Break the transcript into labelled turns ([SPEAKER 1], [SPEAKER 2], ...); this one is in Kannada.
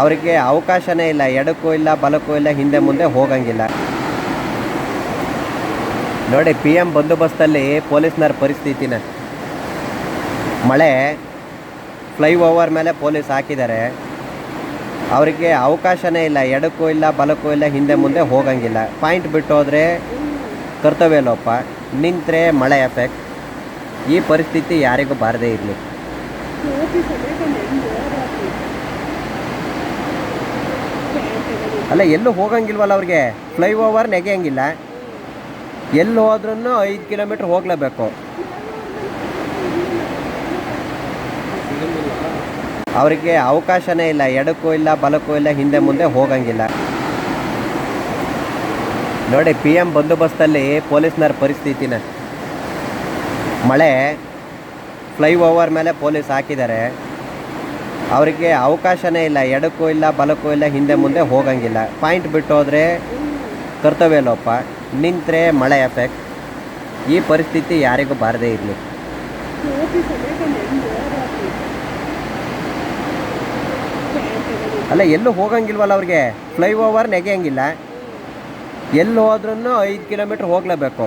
[SPEAKER 1] ಅವರಿಗೆ ಅವಕಾಶನೇ ಇಲ್ಲ, ಎಡಕ್ಕೂ ಇಲ್ಲ, ಬಲಕ್ಕೂ ಇಲ್ಲ, ಹಿಂದೆ ಮುಂದೆ ಹೋಗಂಗಿಲ್ಲ. ನೋಡಿ ಪಿ ಎಂ ಬಂದೋಬಸ್ತಲ್ಲಿ ಪೊಲೀಸ್ನವ್ರ ಪರಿಸ್ಥಿತಿನ. ಮಳೆ ಫ್ಲೈ ಓವರ್ ಮೇಲೆ ಪೊಲೀಸ್ ಹಾಕಿದ್ದಾರೆ. ಅವರಿಗೆ ಅವಕಾಶನೇ ಇಲ್ಲ, ಎಡಕ್ಕೂ ಇಲ್ಲ, ಬಲಕ್ಕೂ ಇಲ್ಲ, ಹಿಂದೆ ಮುಂದೆ ಹೋಗಂಗಿಲ್ಲ. ಪಾಯಿಂಟ್ ಬಿಟ್ಟು ಹೋದರೆ ಕರ್ತವ್ಯ ಲೋಪ. ನಿಂತರೆ ಮಳೆ ಎಫೆಕ್ಟ್. ಈ ಪರಿಸ್ಥಿತಿ ಯಾರಿಗೂ ಬಾರದೇ ಇರಲಿ. ಅಲ್ಲ, ಎಲ್ಲೂ ಹೋಗಂಗಿಲ್ವಲ್ಲ ಅವ್ರಿಗೆ? ಫ್ಲೈ ಓವರ್ ನೆಗೆಯಂಗಿಲ್ಲ. ಎಲ್ಲಿ ಹೋದ್ರೂ ಐದು ಕಿಲೋಮೀಟ್ರ್ ಹೋಗಲೇಬೇಕು. ಅವರಿಗೆ ಅವಕಾಶನೇ ಇಲ್ಲ, ಎಡಕ್ಕೂ ಇಲ್ಲ, ಬಲಕ್ಕೂ ಇಲ್ಲ, ಹಿಂದೆ ಮುಂದೆ ಹೋಗಂಗಿಲ್ಲ. ನೋಡಿ ಪಿ ಎಂ ಬಂದೋಬಸ್ತಲ್ಲಿ ಪೊಲೀಸ್ನವ್ರ ಪರಿಸ್ಥಿತಿನ. ಮಳೆ ಫ್ಲೈ ಓವರ್ ಮೇಲೆ ಪೊಲೀಸ್ ಹಾಕಿದ್ದಾರೆ. ಅವರಿಗೆ ಅವಕಾಶನೇ ಇಲ್ಲ, ಎಡಕ್ಕೂ ಇಲ್ಲ, ಬಲಕ್ಕೂ ಇಲ್ಲ, ಹಿಂದೆ ಮುಂದೆ ಹೋಗಂಗಿಲ್ಲ. ಪಾಯಿಂಟ್ ಬಿಟ್ಟು ಹೋದರೆ ಕರ್ತವ್ಯ ಲೋಪ, ನಿಂತರೆ ಮಳೆ ಎಫೆಕ್ಟ್. ಈ ಪರಿಸ್ಥಿತಿ ಯಾರಿಗೂ ಬಾರದೇ ಇರಲಿ. ಅಲ್ಲ, ಎಲ್ಲೂ ಹೋಗಂಗಿಲ್ವಲ್ಲ ಅವ್ರಿಗೆ? ಫ್ಲೈ ಓವರ್ ನೆಗೆಯಂಗಿಲ್ಲ. ಎಲ್ಲಿ ಹೋದ್ರೂ ಐದು ಕಿಲೋಮೀಟ್ರ್ ಹೋಗಲೇಬೇಕು.